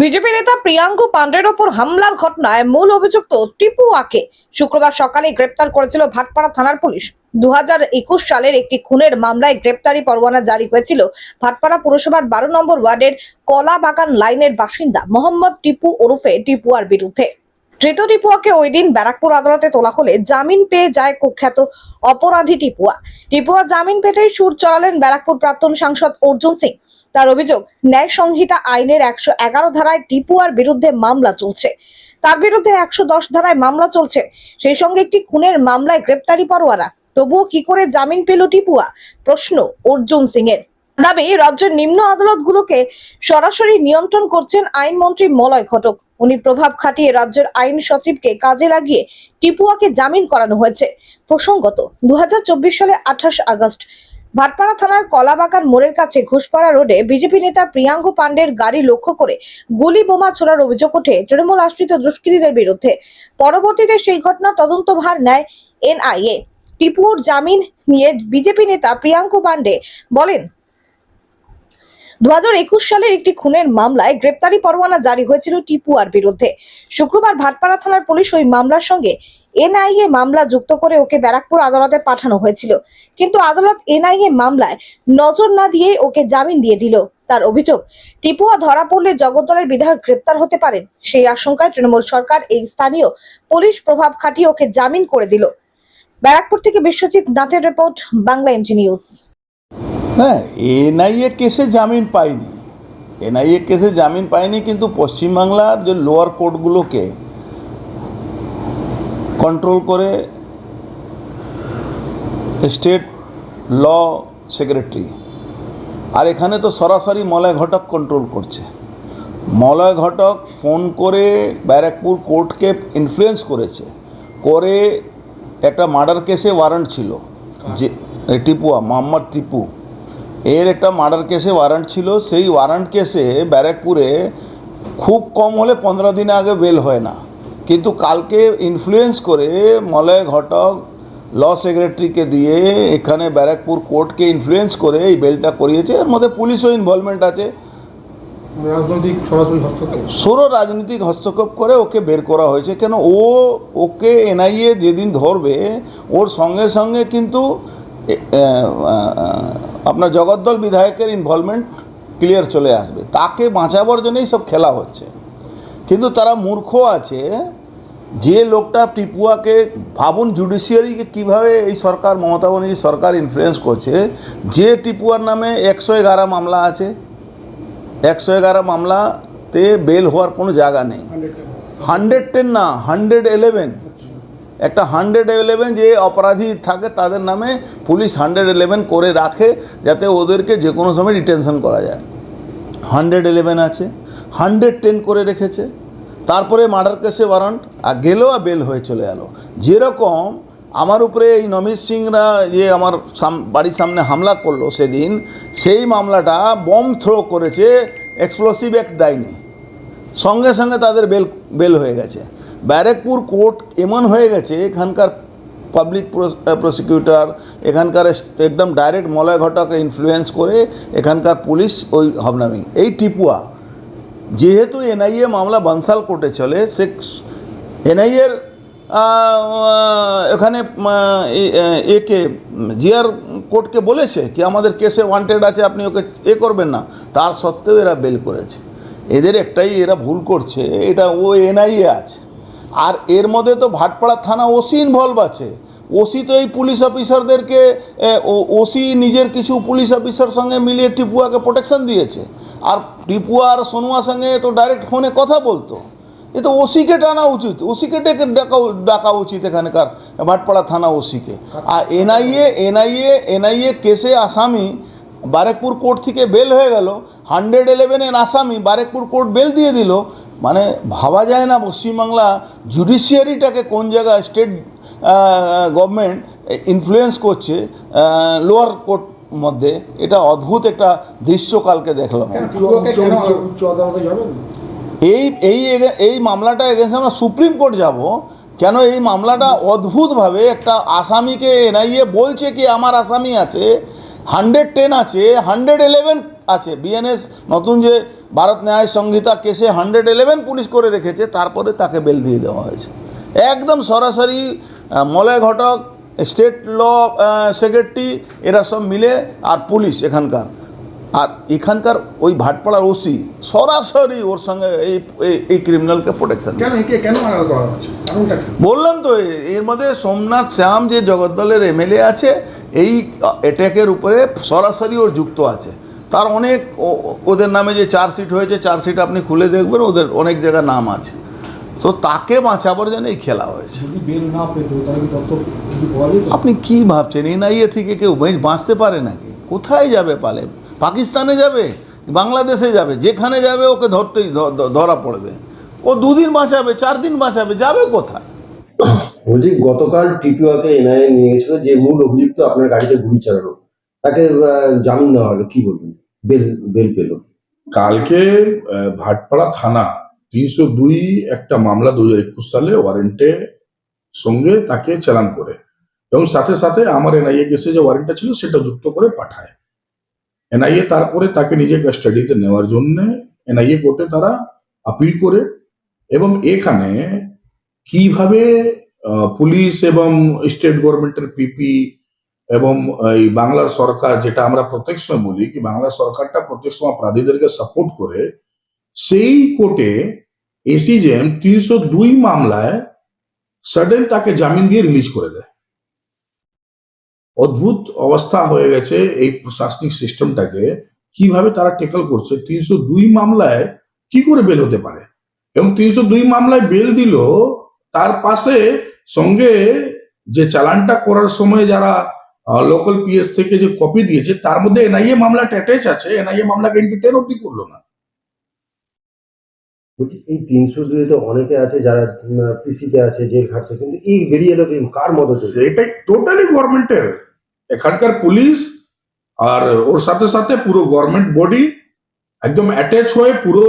BJP নেতা প্রিয়াঙ্কু পান্ডের ওপর হামলার ঘটনায় মূল অভিযুক্ত টিপু আকে। শুক্রবার সকালে গ্রেপ্তার করেছিল ভাটপাড়া থানার পুলিশ। দু সালের একটি খুনের মামলায় গ্রেপ্তারি পরোয়ানা জারি হয়েছিল ভাটপাড়া পুরসভার বারো নম্বর ওয়ার্ডের কলা বাগান লাইনের বাসিন্দা মোহাম্মদ টিপু ওরফে টিপুয়ার বিরুদ্ধে। ধৃত টিপুয়াকে ওই দিন ব্যারাকপুর আদালতে তোলা হলে জামিন পেয়ে যায় কুখ্যাত অপরাধী টিপুয়া। টিপুয়া জামিন পেতেই সুর চড়ালেন ব্যারাকপুর প্রাক্তন সাংসদ অর্জুন সিং। তার অভিযোগ, ন্যায় সংহিতা আইনের একশো এগারো ধারায় টিপুয়ার বিরুদ্ধে মামলা চলছে। তার বিরুদ্ধে একশো দশ ধারায় মামলা চলছে। সেই সঙ্গে একটি খুনের মামলায় গ্রেপ্তারি পরোয়ানা। তবুও কি করে জামিন পেল টিপুয়া? প্রশ্ন অর্জুন সিং এর দাবি, রাজ্যের নিম্ন আদালতগুলোকে সরাসরি নিয়ন্ত্রণ করছেন আইনমন্ত্রী মলয় ঘটক। উনি প্রভাব খাটিয়ে রাজ্যের আইন সচিবকে কাজে লাগিয়ে টিপুয়াকে জামিন করানো হয়েছে। প্রসঙ্গত দু হাজার চব্বিশ সালে আঠাশ আগস্ট ভাটপাড়া থানার কলাবাগান মোড়ের কাছে ঘোষপাড়া রোডে বিজেপি নেতা প্রিয়াঙ্ক পান্ডের গাড়ি লক্ষ্য করে গুলি বোমা ছোড়ার অভিযোগ ওঠে তৃণমূল আশ্রিত দুষ্কৃতীদের বিরুদ্ধে। পরবর্তীতে সেই ঘটনা তদন্তভার নেয় এনআইএ। টিপুর জামিন নিয়ে বিজেপি নেতা প্রিয়াঙ্ক পান্ডে বলেন দু হাজার একুশ সালের একটি খুনের মামলায় গ্রেপ্তারি পরোয়ানা জারি হয়েছিল টিপুয়ার বিরুদ্ধে। শুক্রবার ভাটপাড়া থানার পুলিশ ওই মামলার সঙ্গে এনআইএ মামলা যুক্ত করে ওকে ব্যারাকপুর আদালতে পাঠানো হয়েছিল। কিন্তু আদালত এনআইএ মামলায় নজর না দিয়ে ওকে জামিন দিয়ে দিল। তার অভিযোগ টিপুয়া ধরা পড়লে জগদ্দলের বিধায়ক গ্রেপ্তার হতে পারেন। সেই আশঙ্কায় তৃণমূল সরকার এই স্থানীয় পুলিশ প্রভাব খাটিয়ে ওকে জামিন করে দিল। ব্যারাকপুর থেকে বিশ্বজিৎ নাথের রিপোর্ট, বাংলা এমজি নিউজ। হ্যাঁ এনআইএ কেসে জামিন পায়নি এনআইএ কেসে জামিন পায়নি কিন্তু পশ্চিমবাংলার যে লোয়ার কোর্টগুলোকে কন্ট্রোল করে স্টেট ল সেক্রেটারি আর এখানে তো সরাসরি মলয় ঘটক কন্ট্রোল করছে। মলয় ঘটক ফোন করে ব্যারাকপুর কোর্টকে ইনফ্লুয়েন্স করেছে। করে একটা মার্ডার কেসে ওয়ারেন্ট ছিল। যে টিপুয়া মোহাম্মদ টিপু। এর একটা মার্ডার কেসে ওয়ারেন্ট ছিল। সেই ওয়ারেন্ট কেসে ব্যারাকপুরে খুব কম হলে পনেরো দিন আগে বেল হয় না। কিন্তু কালকে ইনফ্লুয়েন্স করে মলয় ঘটক ল সেক্রেটারিকে দিয়ে এখানে ব্যারাকপুর কোর্টকে ইনফ্লুয়েন্স করে এই বেলটা করিয়েছে। এর মধ্যে পুলিশও ইনভলভমেন্ট আছে। রাজনৈতিক সরাসরি হস্তক্ষেপ? সৌর রাজনৈতিক হস্তক্ষেপ করে ওকে বের করা হয়েছে। কেন? ও ওকে এনআইএ যেদিন ধরবে ওর সঙ্গে সঙ্গে কিন্তু আপনার জগদ্দল বিধায়কের ইনভলভমেন্ট ক্লিয়ার চলে আসবে। তাকে বাঁচাবার জন্যই সব খেলা হচ্ছে। কিন্তু তারা মূর্খ আছে যে লোকটা টিপুয়াকে ভাবুন জুডিশিয়ারিকে কীভাবে এই সরকার মমতা ব্যানার্জি সরকার ইনফ্লুয়েন্স করছে যে টিপুয়ার নামে একশো এগারো মামলা আছে। একশো এগারো মামলাতে বেল হওয়ার কোনো জায়গা নেই। হান্ড্রেড টেন না হান্ড্রেড ইলেভেন একটা হান্ড্রেড ইলেভেন যে অপরাধী থাকে তাদের নামে পুলিশ হান্ড্রেড ইলেভেন করে রাখে যাতে ওদেরকে যে কোনো সময় ডিটেনশন করা যায়। হান্ড্রেড ইলেভেন আছে হান্ড্রেড টেন করে রেখেছে। তারপরে মার্ডার কেসে ওয়ারান্ট আর গেলো আর বেল হয়ে চলে গেলো যেরকম আমার উপরে এই নমিত সিংরা যে আমার সাম- বাড়ির সামনে হামলা করল সেদিন, সেই মামলাটা বম থ্রো করেছে এক্সপ্লোসিভ অ্যাক্ট দেয়নি। সঙ্গে সঙ্গে তাদের বেল বেল হয়ে গেছে। ব্যারেকপুর কোর্ট এমন হয়ে গেছে, এখানকার পাবলিক প্রসিকিউটর এখানকার একদম ডাইরেক্ট মলয় ঘটককে ইনফ্লুয়েন্স করে এখানকার পুলিশ ওই হবনামি। এই টিপুয়া, যেহেতু এনআইএ মামলা বনসাল কোর্টে চলে, সে এনআইএর এখানে একে জিআর কোর্টকে বলেছে কি, আমাদের কেসে ওয়ান্টেড আছে, আপনি ওকে এ করবেন না। তার সত্ত্বেও এরা বেল করেছে। এদের একটাই এরা ভুল করছে, এটা ও এনআইএ আছে। আর এর মধ্যে তো ভাটপাড়া থানা ওসি ইনভলভ আছে। ওসি তো এই পুলিশ অফিসারদেরকে ওসি নিজের কিছু পুলিশ অফিসার সঙ্গে মিলিয়ে টিপুয়াকে প্রোটেকশন দিয়েছে। আর টিপুয়া আর সোনুয়ার সঙ্গে তো ডাইরেক্ট ফোনে কথা বলতো। এ তো ওসিকে টানা উচিত, ওসিকে ডেকে ডাকা ডাকা উচিত এখানকার ভাটপাড়া থানা ওসিকে। আর এনআইএ এনআইএ এনআইএ কেসে আসামি বারেকপুর কোর্ট থেকে বেল হয়ে গেল। হান্ড্রেড ইলেভেনের আসামি বারেকপুর কোর্ট বেল দিয়ে দিল। মানে ভাবা যায় না পশ্চিমবাংলা জুডিশিয়ারিটাকে কোন জায়গায় স্টেট গভর্নমেন্ট ইনফ্লুয়েন্স করছে লোয়ার কোর্ট মধ্যে। এটা অদ্ভুত একটা দৃশ্যকালকে দেখলাম। এই এই এই মামলাটা এগেন্সে আমরা সুপ্রিম কোর্ট যাব। কেন এই মামলাটা অদ্ভুতভাবে একটা আসামিকে এনআইএ বলছে কি আমার আসামি আছে হান্ড্রেড টেন আছে হান্ড্রেড ইলেভেন আছে। বিএনএস নতুন যে ভারত ন্যায় সংহিতা কেসে হান্ড্রেড ইলেভেন পুলিশ করে রেখেছে তারপরে তাকে বেল দিয়ে দেওয়া হয়েছে। একদম সরাসরি Malay Ghatak state law secretary এরা সব মিলে আর পুলিশ এখানকার। আর এখানকার ওই ভাটপাড়ার ওসি সরাসরি ওর সঙ্গে এই এই- ক্রিমিনালকে প্রোটেকশন কেন কেন করা হচ্ছে? বললাম তো এর মধ্যে সোমনাথ শ্যাম যে জগদ্দলের এমএলএ আছে এই অ্যাট্যাকের উপরে সরাসরি ওর যুক্ত আছে। তার অনেক ওদের নামে যে চার্জশিট হয়েছে চার্জশিট আপনি খুলে দেখবেন ওদের অনেক জায়গায় নাম আছে। তো তাকে বাঁচাবার জন্য এই খেলা হয়েছে। আপনি কি ভাবছেন? এনআইএ থেকে কেউ বেঁচ- বাঁচতে পারে নাকি? কোথায় যাবে পালে? পাকিস্তানে যাবে? বাংলাদেশে যাবে? যেখানে যাবে ওকে ধরতেই ধরা পড়বে। ও দুদিন বাঁচাবে চার দিন বাঁচাবে যাবে কোথায়? বলছি গতকাল টিপিওকে এনআইএ নিয়ে গেছিল যে মূল অভিযুক্ত আপনার গাড়িতে গুলি চালানো। তাকে জামিন দেওয়া হলো, কি বলবেন? বেল বেল পেল। কালকে ভাটপাড়া থানা তিনশো দুই একটা মামলা দু হাজার একুশ সালে ওয়ারেন্টে সঙ্গে তাকে চালান করে। এবং সাথে সাথে আমার এনআইএ কেসে যে ওয়ারেন্টটা ছিল, সেটা যুক্ত করে পাঠায়। এনআইএ তারপরে তাকে নিজে কাস্টাডিতে নেওয়ার জন্য এনআইএ কোর্টে তারা আপিল করে এবং এখানে কীভাবে পুলিশ এবং স্টেট গভর্নমেন্টের পিপি এবং এই বাংলার সরকার যেটা আমরা প্রত্যেক সময় বলি কি বাংলা সরকারটা প্রত্যেক সময় অপরাধীদেরকে সাপোর্ট করে, সেই কোর্টে এসিজেম তিনশো দুই মামলায় সাডেন তাকে জামিন দিয়ে রিলিজ করে দেয়। অদ্ভুত অবস্থা হয়ে গেছে এই প্রশাসনিক সিস্টেমটাকে কীভাবে তারা টেকল করছে? তিনশো দুই মামলায় কি করে বেল হতে পারে? এবং তিনশো দুই মামলায় বেল দিল, তার পাশে সঙ্গে যে চালানটা করার সময় যারা লোকাল পিএস থেকে যে কপি দিয়েছে তার মধ্যে এনআইএ মামলাটা অ্যাটাচ আছে। এনআইএ মামলাকে এন্টারটেন অব্দি করল না। বলছি এই তিনশো দুই তো অনেকে আছে যারা পিসিতে আছে জেল খাটছে কিন্তু এই বেরিয়ে এলো? কার মদতে এটাই টোটালি গভর্নমেন্টের এখানকার পুলিশ আর ওর সাথে সাথে পুরো গভর্নমেন্ট বডি একদম অ্যাটাচ হয়ে পুরো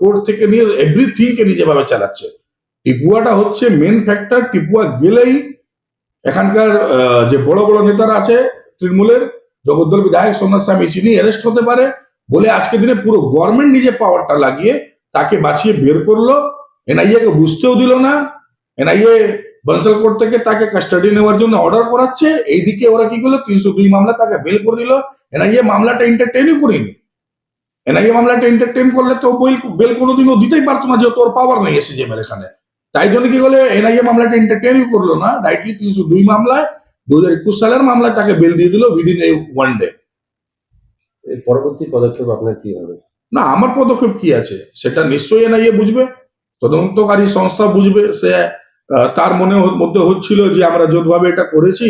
কোর্ট থেকে নিয়ে এভরিথিং কে নিজেভাবে চালাচ্ছে। টিপুয়াটা হচ্ছে মেন ফ্যাক্টর টিপুয়া গেলেই এখানকার যে বড় বড় নেতারা আছে, তৃণমূলের, জগদ্দল বিধায়ক সোমনাথ স্বামী চিনি অ্যারেস্ট হতে পারে বলে আজকে দিনে পুরো গভর্নমেন্ট নিজে পাওয়ারটা লাগিয়ে তাকে বাঁচিয়ে বের করল। এনআইএ কে বুঝতেও দিল না। এনআইএ বনসল কোর্ট থেকে তাকে কাস্টাডি নেওয়ার জন্য অর্ডার করাচ্ছে। এইদিকে ওরা কি করল? তিনশো দুই মামলা তাকে বেল করে দিল। এনআইএ মামলাটা এন্টারটেনই করেনি। এনআইএ মামলাটা এন্টারটেন করলে তো বেল বেল কোনোদিনও দিতেই পারতো না, যেহেতু ওর পাওয়ার নেই এসে জেমের এখানে। তাই জন্য কি করল? এনআইএ মামলাটা এন্টারটেনই করল না। ডাইরেক্টলি তিনশো দুই মামলায় দু হাজার একুশ সালের মামলায় তাকে বেল দিয়ে দিল উইদিন এই ওয়ান ডে পরবর্তী পদক্ষেপ আপনার কি হবে? না আমার পদক্ষেপ কি আছে? সেটা নিশ্চয়ই এনআইএ বুঝবে। তদন্তকারী সংস্থা বুঝবে। সে তার মনে মধ্যে হচ্ছিল যে আমরা জোটভাবে এটা করেছি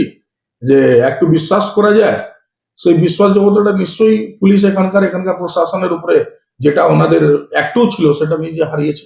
যে একটু বিশ্বাস করা যায়। সেই বিশ্বাসযোগ্যতাটা নিশ্চয়ই পুলিশ এখানকার এখানকার প্রশাসনের উপরে যেটা ওনাদের একটু ছিল সেটা নিজে হারিয়েছে।